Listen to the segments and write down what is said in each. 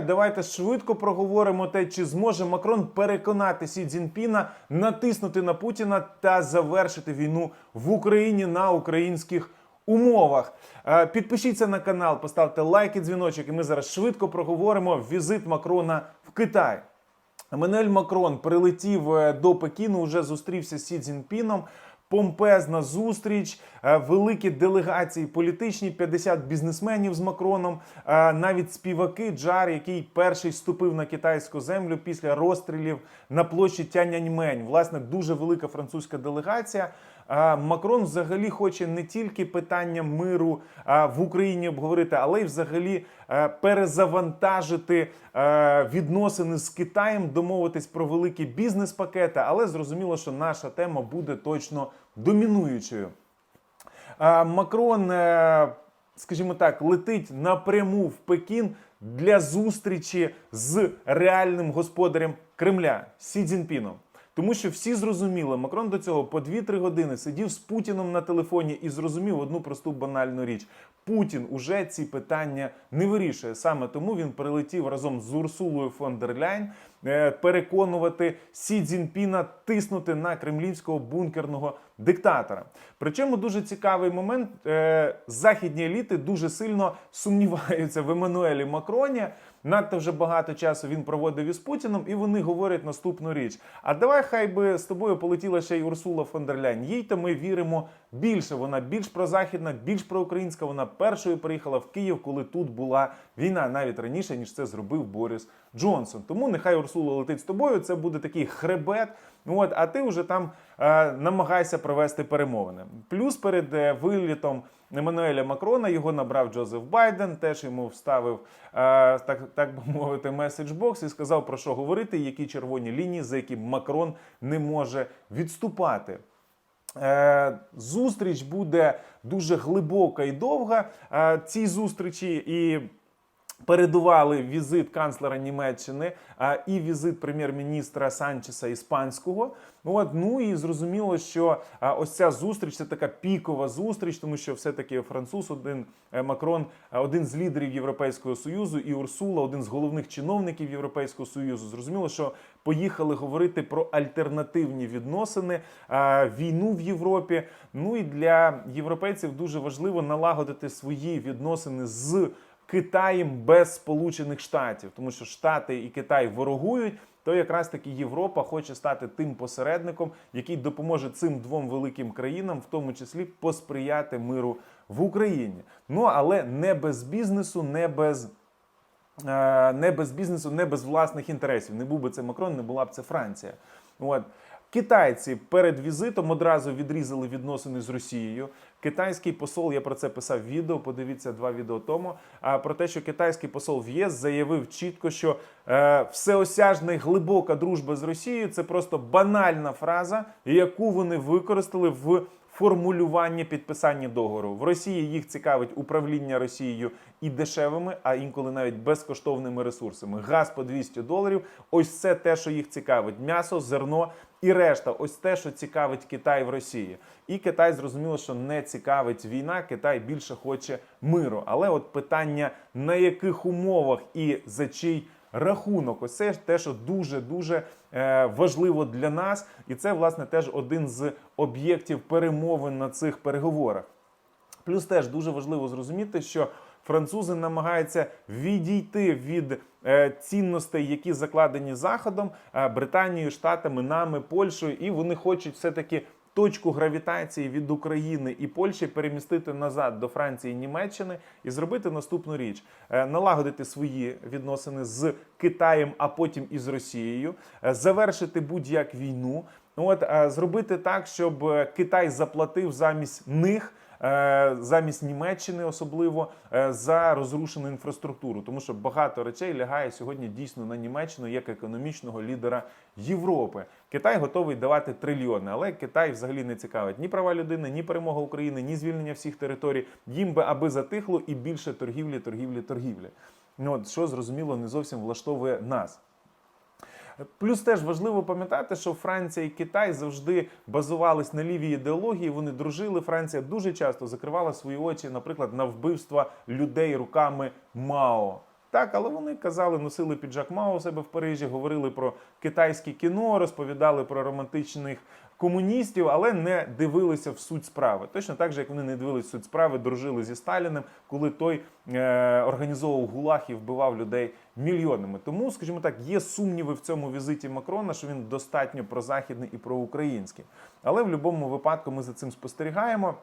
Давайте швидко проговоримо те, чи зможе Макрон переконати Сі Цзіньпіна натиснути на Путіна та завершити війну в Україні на українських умовах. Е, Підпишіться на канал, поставте лайк і дзвіночок, і ми зараз швидко проговоримо візит Макрона в Китай. Еммануель Макрон прилетів е, до Пекіну, вже зустрівся з Сі Цзіньпіном. Помпезна зустріч, е, великі делегації політичні, 50 бізнесменів з Макроном, е, навіть співаки Джар, який перший ступив на китайську землю після розстрілів на площі Тяньаньмень. Власне, дуже велика французька делегація. Макрон взагалі хоче не тільки питання миру в Україні обговорити, але й взагалі перезавантажити відносини з Китаєм, домовитись про великі бізнес-пакети. Але зрозуміло, що наша тема буде точно домінуючою. Макрон, е, скажімо так, летить напряму в Пекін для зустрічі з реальним господарем Кремля Сі Цзіньпіном. Тому що всі зрозуміли, Макрон до цього по 2-3 години сидів з Путіном на телефоні і зрозумів одну просту банальну річ: Путін уже ці питання не вирішує. Саме тому він прилетів разом з Урсулою фон дер Ляйн переконувати Сі Цзіньпіна тиснути на кремлівського бункерного диктатора. Причому дуже цікавий момент: е, західні еліти дуже сильно сумніваються в Еммануелі Макроні. Надто вже багато часу він проводив із Путіном, і вони говорять наступну річ: а давай хай би з тобою полетіла ще й Урсула фон дер Ляйн. Їй то ми віримо більше. Вона більш прозахідна, більш проукраїнська. Вона першою приїхала в Київ, коли тут була війна, навіть раніше ніж це зробив Борис Джонсон. Тому нехай Урсула летить з тобою. Це буде такий хребет. От, а ти вже там е, намагайся провести перемовини. Плюс перед е, вилітом Еммануеля Макрона його набрав Джозеф Байден, теж йому вставив е, так, так би мовити меседжбокс і сказав про що говорити, які червоні лінії, за які Макрон не може відступати. Е, Зустріч буде дуже глибока і довга. Е, Цій зустрічі і передували візит канцлера Німеччини а, і візит прем'єр-міністра Санчеса Іспанського. От, ну і зрозуміло, що а, ось ця зустріч це така пікова зустріч, тому що все-таки француз, один е, Макрон, е, один з лідерів Європейського союзу, і Урсула, один з головних чиновників Європейського союзу. Зрозуміло, що поїхали говорити про альтернативні відносини, е, війну в Європі. Ну і для європейців дуже важливо налагодити свої відносини з. Китаєм без Сполучених Штатів, тому що Штати і Китай ворогують, то якраз таки Європа хоче стати тим посередником, який допоможе цим двом великим країнам, в тому числі посприяти миру в Україні. Ну але не без бізнесу, не без. е, Не без бізнесу, не без власних інтересів. Не був би це Макрон, не була б це Франція. От китайці перед візитом одразу відрізали відносини з Росією. Китайський посол, я про це писав відео. Подивіться два відео тому. А про те, що китайський посол в ЄС заявив чітко, що е, всеосяжна глибока дружба з Росією це просто банальна фраза, яку вони використали в формулювання підписання договору. В Росії їх цікавить управління Росією і дешевими, а інколи навіть безкоштовними ресурсами. Газ по 200 доларів. Ось це те, що їх цікавить: м'ясо, зерно і решта. Ось те, що цікавить Китай в Росії. І Китай зрозуміло, що не цікавить війна. Китай більше хоче миру. Але от питання на яких умовах і за чий рахунок. Ось це ж те, що дуже дуже е, важливо для нас, і це власне теж один з об'єктів перемовин на цих переговорах. Плюс теж дуже важливо зрозуміти, що французи намагаються відійти від е, цінностей, які закладені Заходом, е, Британією, Штатами, нами, Польщею, і вони хочуть все-таки точку гравітації від України і Польщі перемістити назад до Франції і Німеччини і зробити наступну річ: Е, налагодити свої відносини з Китаєм, а потім і з Росією, завершити будь-як війну. От зробити так, щоб Китай заплатив замість них. Е, Замість Німеччини особливо е, за розрушену інфраструктуру, тому що багато речей лягає сьогодні дійсно на Німеччину як економічного лідера Європи. Китай готовий давати трильйони, але Китай взагалі не цікавить ні права людини, ні перемога України, ні звільнення всіх територій. Їм би аби затихло і більше торгівлі, торгівлі, торгівлі. Ну от що зрозуміло не зовсім влаштовує нас. Плюс теж важливо пам'ятати, що Франція і Китай завжди базувались на лівій ідеології. Вони дружили. Франція дуже часто закривала свої очі, наприклад, на вбивства людей руками Мао. Так, але вони казали, носили піджак Мао у себе в Парижі, говорили про китайське кіно, розповідали про романтичних комуністів, але не дивилися в суть справи. Точно так же, як вони не дивилися в суть справи, дружили зі Сталіним, коли той е, організовував гулаг і вбивав людей мільйонами. Тому, скажімо так, є сумніви в цьому візиті Макрона, що він достатньо прозахідний і проукраїнський. Але в будь-якому випадку ми за цим спостерігаємо.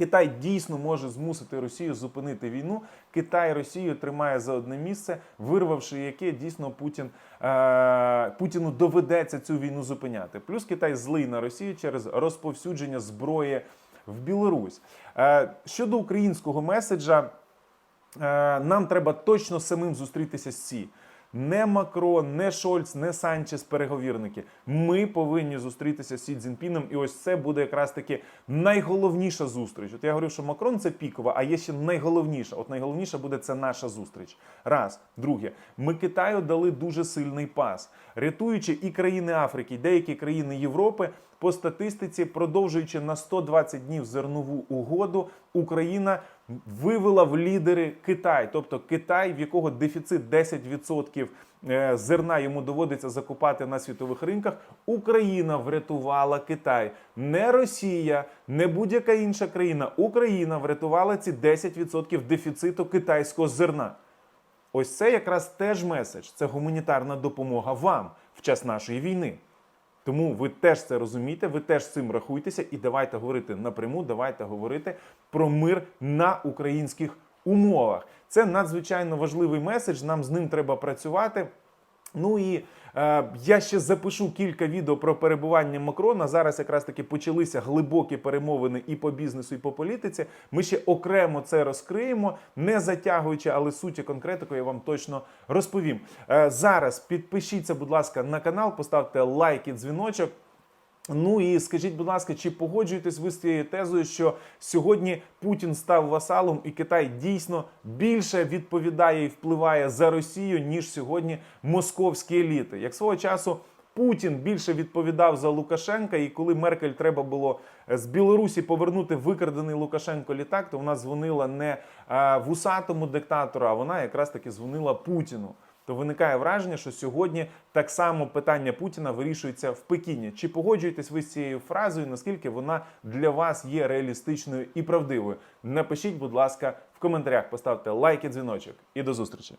Китай дійсно може змусити Росію зупинити війну. Китай Росію тримає за одне місце, вирвавши яке дійсно Путін е, Путіну доведеться цю війну зупиняти. Плюс Китай злий на Росію через розповсюдження зброї в Білорусь. Е, щодо українського меседжа, е, нам треба точно самим зустрітися з ці. Не Макрон, не Шольц, не Санчес, переговірники. Ми повинні зустрітися з Сі Цзіньпіном, і ось це буде якраз таки найголовніша зустріч. От я говорив, що Макрон це пікова, а є ще найголовніша. От найголовніша буде це наша зустріч. Раз, друге, ми Китаю дали дуже сильний пас, рятуючи і країни Африки, і деякі країни Європи. По статистиці, продовжуючи на 120 днів зернову угоду, Україна вивела в лідери Китай, тобто Китай, в якого дефіцит 10% е, зерна йому доводиться закупати на світових ринках. Україна врятувала Китай, не Росія, не будь-яка інша країна. Україна врятувала ці 10% дефіциту китайського зерна. Ось це якраз теж меседж. Це гуманітарна допомога вам в час нашої війни. Тому ви теж це розумієте, ви теж з цим рахуйтеся і давайте говорити напряму, давайте говорити про мир на українських умовах. Це надзвичайно важливий меседж. Нам з ним треба працювати. Ну і е, я ще запишу кілька відео про перебування Макрона. Зараз якраз таки почалися глибокі перемовини і по бізнесу, і по політиці. Ми ще окремо це розкриємо, не затягуючи, але суті конкретику я вам точно розповім. Е, зараз підпишіться, будь ласка, на канал, поставте лайк і дзвіночок. Ну і скажіть, будь ласка, чи погоджуєтесь ви з цією тезою, що сьогодні Путін став васалом і Китай дійсно більше відповідає і впливає за Росію, ніж сьогодні московські еліти? Як свого часу Путін більше відповідав за Лукашенка, і коли Меркель треба було е, з Білорусі повернути викрадений Лукашенко літак, то вона дзвонила не е, вусатому диктатору, а вона якраз таки дзвонила Путіну то виникає враження, що сьогодні так само питання Путіна вирішується в Пекіні. Чи погоджуєтесь ви з цією фразою? Наскільки вона для вас є реалістичною і правдивою? Напишіть, будь ласка, в коментарях, поставте лайк і дзвіночок. І до зустрічі.